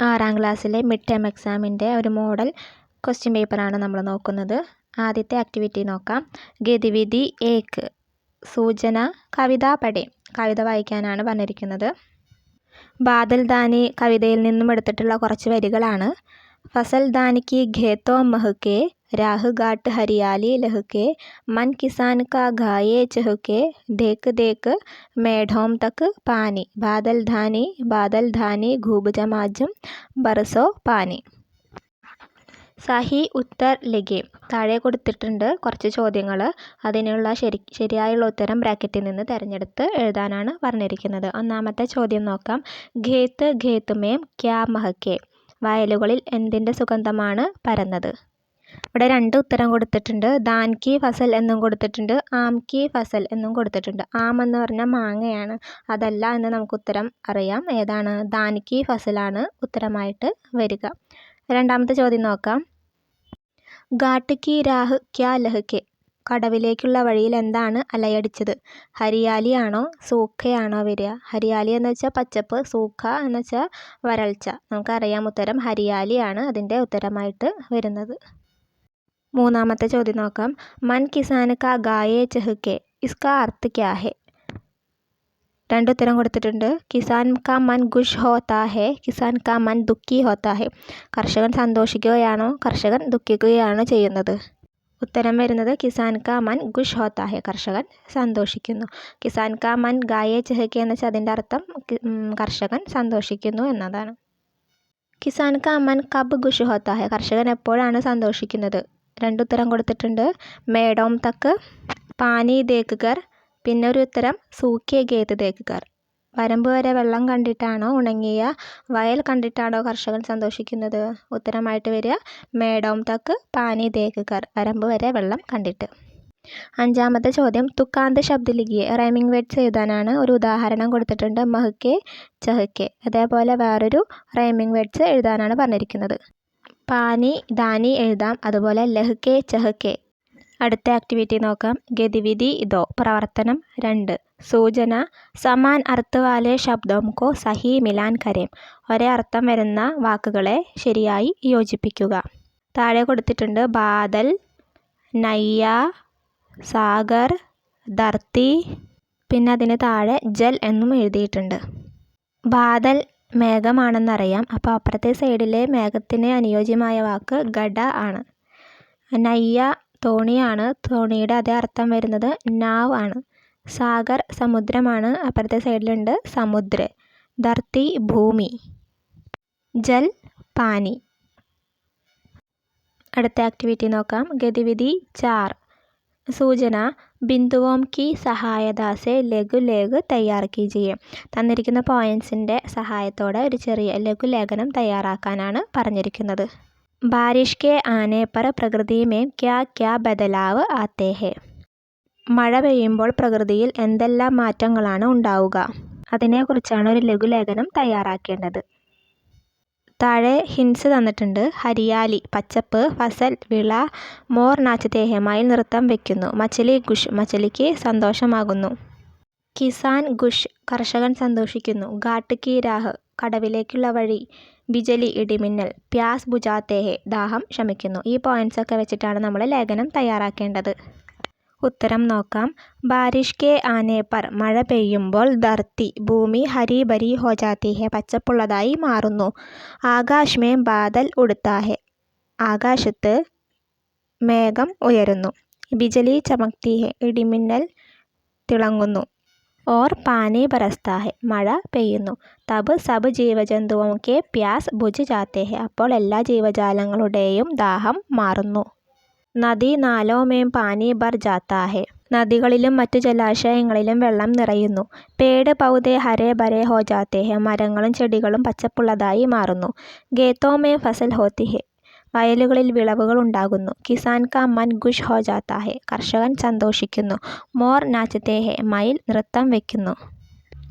ആറാം ക്ലാസ്സിലെ mid term എക്സാമിന്റെ ഒരു മോഡൽ ക്വസ്റ്റ്യൻ പേപ്പറാണ് നമ്മൾ നോക്കുന്നത്. ആദ്യത്തെ ആക്ടിവിറ്റി നോക്കാം. ഗതിവിധി ഏക്ക് സൂചന കവിത പടേ കവിത വായിക്കാനാണ് പറഞ്ഞിരിക്കുന്നത്. ബാദൽ ദാനി കവിതയിൽ നിന്നും എടുത്തിട്ടുള്ള കുറച്ച് വരികളാണ്. ഫസൽ ദാനിക്ക് ഖേത്തോ മഹ്കെ രാഹ് ഘാട്ട് ഹരിയാലി ലഹ്കെ മൻ കിസാൻ കാ ഘായേ ചഹുക്കെ ദേക്ക് ദേക്ക് മേഢോം തക്ക് പാനി ബാദൽ ധാനി ബാദൽ ധാനി ജമാജും ബർസോ പാനി സഹി ഉത്തർ ലിഖേ താഴെ കൊടുത്തിട്ടുണ്ട് കുറച്ച് ചോദ്യങ്ങൾ അതിനുള്ള ശരി ശരിയായുള്ള ഉത്തരം ബ്രാക്കറ്റിൽ നിന്ന് തിരഞ്ഞെടുത്ത് എഴുതാനാണ് പറഞ്ഞിരിക്കുന്നത്. ഒന്നാമത്തെ ചോദ്യം നോക്കാം. ഖേത്ത് ഖേത്ത് മേം ക്യാ മഹക്കെ? വയലുകളിൽ എന്തിന്റെ സുഗന്ധമാണ് പരന്നത്? ഇവിടെ രണ്ട് ഉത്തരം കൊടുത്തിട്ടുണ്ട്. ദാൻ കി ഫസൽ എന്നും കൊടുത്തിട്ടുണ്ട്. ആം കി ഫസൽ എന്നും കൊടുത്തിട്ടുണ്ട്. ആം എന്ന് പറഞ്ഞാൽ മാങ്ങയാണ്. അതല്ല എന്ന് നമുക്ക് ഉത്തരം അറിയാം. ഏതാണ്? ദാൻ കി ഫസലാണ് ഉത്തരമായിട്ട് വരിക. രണ്ടാമത്തെ ചോദ്യം നോക്കാം. ഘാട്ട് കി രാഹ് ക്യാ ലഹ്കെ കടവിലേക്കുള്ള വഴിയിൽ എന്താണ് അലയടിച്ചത്? ഹരിയാലി ആണോ? സൂഖയാണോ വരിക? ഹരിയാലി എന്ന് വെച്ചാൽ പച്ചപ്പ് സൂഖ എന്ന് വെച്ചാൽ വരൾച്ച. നമുക്കറിയാം ഉത്തരം ഹരിയാലിയാണ് അതിന്റെ ഉത്തരമായിട്ട് വരുന്നത്. മൂന്നാമത്തെ ചോദ്യം നോക്കാം. മൻ കിസാൻ കാ ഗായേ ചഹ്കെ ഇസ്കാ അർത്ത് ക്യാ ഹെ? രണ്ട് ഉത്തരം കൊടുത്തിട്ടുണ്ട്. കിസാൻ കാ മൻ ഖുഷ് ഹോത്താ കിസാൻ കാ മൻ ദുഃഖി ഹോത്താ ഹെ. കർഷകൻ സന്തോഷിക്കുകയാണോ? കർഷകൻ ദുഃഖിക്കുകയാണോ ചെയ്യുന്നത്? ഉത്തരം വരുന്നത് കിസാൻ കാ മൻ ഖുഷ് ഹോത്താ കർഷകൻ സന്തോഷിക്കുന്നു. കിസാൻ കാ മൻ ഗായേ ചഹക്കെ എന്ന് വെച്ചാൽ അതിന്റെ അർത്ഥം കർഷകൻ സന്തോഷിക്കുന്നു എന്നതാണ്. കിസാൻ കാ മൻ കബ് ഖുഷ് ഹോത്താ കർഷകൻ എപ്പോഴാണ് സന്തോഷിക്കുന്നത്? രണ്ടുത്തരം കൊടുത്തിട്ടുണ്ട്. മേഡോം തക്ക് പാനി ദേക്കുകർ പിന്നെ ഒരു ഉത്തരം സൂക്കിയ ഗേത്ത് ദേക്കുകർ വരമ്പ് വരെ വെള്ളം കണ്ടിട്ടാണോ ഉണങ്ങിയ? വയൽ കണ്ടിട്ടാണോ കർഷകൻ സന്തോഷിക്കുന്നത്? ഉത്തരമായിട്ട് വരിക. മേഡോം തക്ക് പാനി ദേക്കുകർ വരമ്പ് വരെ വെള്ളം കണ്ടിട്ട്. അഞ്ചാമത്തെ ചോദ്യം. തുക്കാന്ത് ശബ്ദലിഖിയെ റൈമിംഗ് വേർഡ്സ് എഴുതാനാണ് ഒരു ഉദാഹരണം കൊടുത്തിട്ടുണ്ട് മഹ്ക്കെ ചഹ്ക്കെ അതേപോലെ വേറൊരു റൈമിംഗ് വേർഡ്സ് എഴുതാനാണ് പറഞ്ഞിരിക്കുന്നത്. പാനി ദാനി എഴുതാം. അതുപോലെ ലഹ്കെ ചഹ്കെ. അടുത്ത ആക്ടിവിറ്റി നോക്കാം. ഗതിവിധി ഇതോ. പ്രവർത്തനം രണ്ട്. സൂചന. സമാൻ അർത്ഥ വാലെ ശബ്ദം. കോ സഹി മിലാൻ കരേം. ഒരേ അർത്ഥം വരുന്ന വാക്കുകളെ ശരിയായി യോജിപ്പിക്കുക. താഴെ കൊടുത്തിട്ടുണ്ട് ബാദൽ നയ്യ സാഗർ ധർത്തി. പിന്നെ അതിന് താഴെ ജൽ എന്നും എഴുതിയിട്ടുണ്ട്. ബാദൽ മേഘമാണെന്നറിയാം. അപ്പോൾ അപ്പുറത്തെ സൈഡിലെ മേഘത്തിന് അനുയോജ്യമായ വാക്ക് ഗഡ ആണ്. നയ്യ തോണിയാണ്. തോണിയുടെ അതേ അർത്ഥം വരുന്നത് നാവ് ആണ്. സാഗർ സമുദ്രമാണ്. അപ്പുറത്തെ സൈഡിലുണ്ട് സമുദ്ര. ധർത്തി ഭൂമി. ജൽ പാനി. അടുത്ത ആക്ടിവിറ്റി നോക്കാം. ഗതിവിധി ചാർ. സൂചന. ബിന്ദുവോം കി സഹായത ലഘു ലേഖ് തയ്യാർ കീജിയെ തന്നിരിക്കുന്ന പോയിൻസിന്റെ സഹായത്തോടെ ഒരു ചെറിയ ലഘുലേഖനം തയ്യാറാക്കാനാണ് പറഞ്ഞിരിക്കുന്നത്. ബാരിഷ് കെ ആനെ പർ പ്രകൃതി മേ ക്യാ ക്യാ ബദലാവ് ആത്തേ ഹെ. മഴ പെയ്യുമ്പോൾ പ്രകൃതിയിൽ എന്തെല്ലാം മാറ്റങ്ങളാണ് ഉണ്ടാവുക? അതിനെക്കുറിച്ചാണ് ഒരു ലഘുലേഖനം തയ്യാറാക്കേണ്ടത്. താഴെ ഹിൻസ് തന്നിട്ടുണ്ട്. ഹരിയാലി പച്ചപ്പ് ഫസൽ വിള മോർ നാച്ചതേഹമായി നൃത്തം വയ്ക്കുന്നു മച്ചലി ഗുഷ് മച്ചലിക്ക് സന്തോഷമാകുന്നു. കിസാൻ ഗുഷ് കർഷകൻ സന്തോഷിക്കുന്നു. ഘാട്ട് കി രാഹ് കടവിലേക്കുള്ള വഴി ബിജലി ഇടിമിന്നൽ പ്യാസ് ബുജാത്തേഹെ ദാഹം ശമിക്കുന്നു. ഈ പോയിന്റ്സ് ഒക്കെ വെച്ചിട്ടാണ് നമ്മൾ ലേഖനം തയ്യാറാക്കേണ്ടത്. ഉത്തരം നോക്കാം. ബാരിഷ് കെ ആനെ പർ മഴ പെയ്യുമ്പോൾ ധർത്തി ഭൂമി ഹരി ഭരി ഹോ ജാത്തി ഹെ പച്ചപ്പുള്ളതായി മാറുന്നു. ആകാശ് മേ ബാദൽ ഉടുത്താ ഹെ ആകാശത്ത് മേഘം ഉയരുന്നു. ബിജലി ചമക്തി ഹെ ഇടിമിന്നൽ തിളങ്ങുന്നു. ഓർ പാനി ബരസ്താ മഴ പെയ്യുന്നു. തബ് സബ് ജീവജന്തുവും കെ പ്യാസ് ബുജ് ജാത്തേ ഹെ അപ്പോൾ എല്ലാ ജീവജാലങ്ങളുടെയും ദാഹം മാറുന്നു. നദി നാലോമേം പാനി ബർ ജാത്താ ഹെ നദികളിലും മറ്റു ജലാശയങ്ങളിലും വെള്ളം നിറയുന്നു. പേട് പൗതേ ഹരേ ഭരെ ഹോ ജാത്തേ ഹെ മരങ്ങളും ചെടികളും പച്ചപ്പുള്ളതായി മാറുന്നു. ഗേത്തോമേ ഫസൽ ഹോത്തി ഹെ വയലുകളിൽ വിളവുകൾ ഉണ്ടാകുന്നു. കിസാൻ കാ മൻ ഖുഷ് ഹോ ജാത്താ ഹെ കർഷകൻ സന്തോഷിക്കുന്നു. മോർ നാച്ചത്തേ ഹെ മയിൽ നൃത്തം വയ്ക്കുന്നു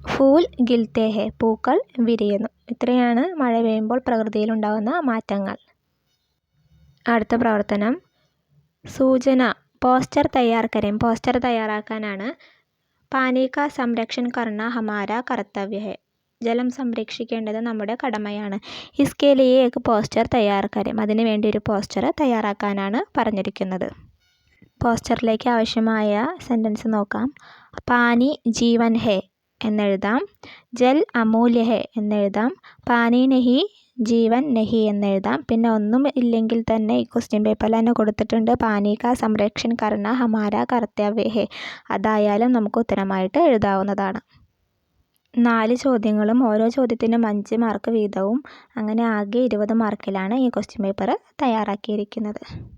ഫൂൽ ഗിൽത്തേ ഹെ പൂക്കൾ വിരിയുന്നു. ഇത്രയാണ് മഴ പെയ്യുമ്പോൾ പ്രകൃതിയിൽ ഉണ്ടാകുന്ന മാറ്റങ്ങൾ. അടുത്ത പ്രവർത്തനം. സൂചന. പോസ്റ്റർ തയ്യാർ പോസ്റ്റർ തയ്യാറാക്കാനാണ് പാനി കാ സംരക്ഷൺ കർണ ഹമാര കർത്തവ്യ. ഹെ ജലം സംരക്ഷിക്കേണ്ടത് നമ്മുടെ കടമയാണ്. ഇസ്കേ ലിയേ ഏക് പോസ്റ്റർ തയ്യാർ കരേം. വേണ്ടി ഒരു പോസ്റ്റർ തയ്യാറാക്കാനാണ് പറഞ്ഞിരിക്കുന്നത്. പോസ്റ്ററിലേക്ക് ആവശ്യമായ സെന്റൻസ് നോക്കാം. പാനി ജീവൻ ഹെ എന്നെഴുതാം. ജൽ അമൂല്യ ഹെ എന്നെഴുതാം. പാനി നഹി ജീവൻ നഹി എന്നെഴുതാം. പിന്നെ ഒന്നും ഇല്ലെങ്കിൽ തന്നെ ഈ ക്വസ്റ്റ്യൻ പേപ്പറിൽ തന്നെ കൊടുത്തിട്ടുണ്ട്. പാനീക സംരക്ഷൻ കർണ ഹമാര കർത്തവ്യ ഹേ അതായാലും നമുക്ക് ഉത്തരമായിട്ട് എഴുതാവുന്നതാണ്. നാല് ചോദ്യങ്ങളും ഓരോ ചോദ്യത്തിനും അഞ്ച് മാർക്ക് വീതവും. അങ്ങനെ ആകെ ഇരുപത് മാർക്കിലാണ് ഈ ക്വസ്റ്റ്യൻ പേപ്പർ തയ്യാറാക്കിയിരിക്കുന്നത്.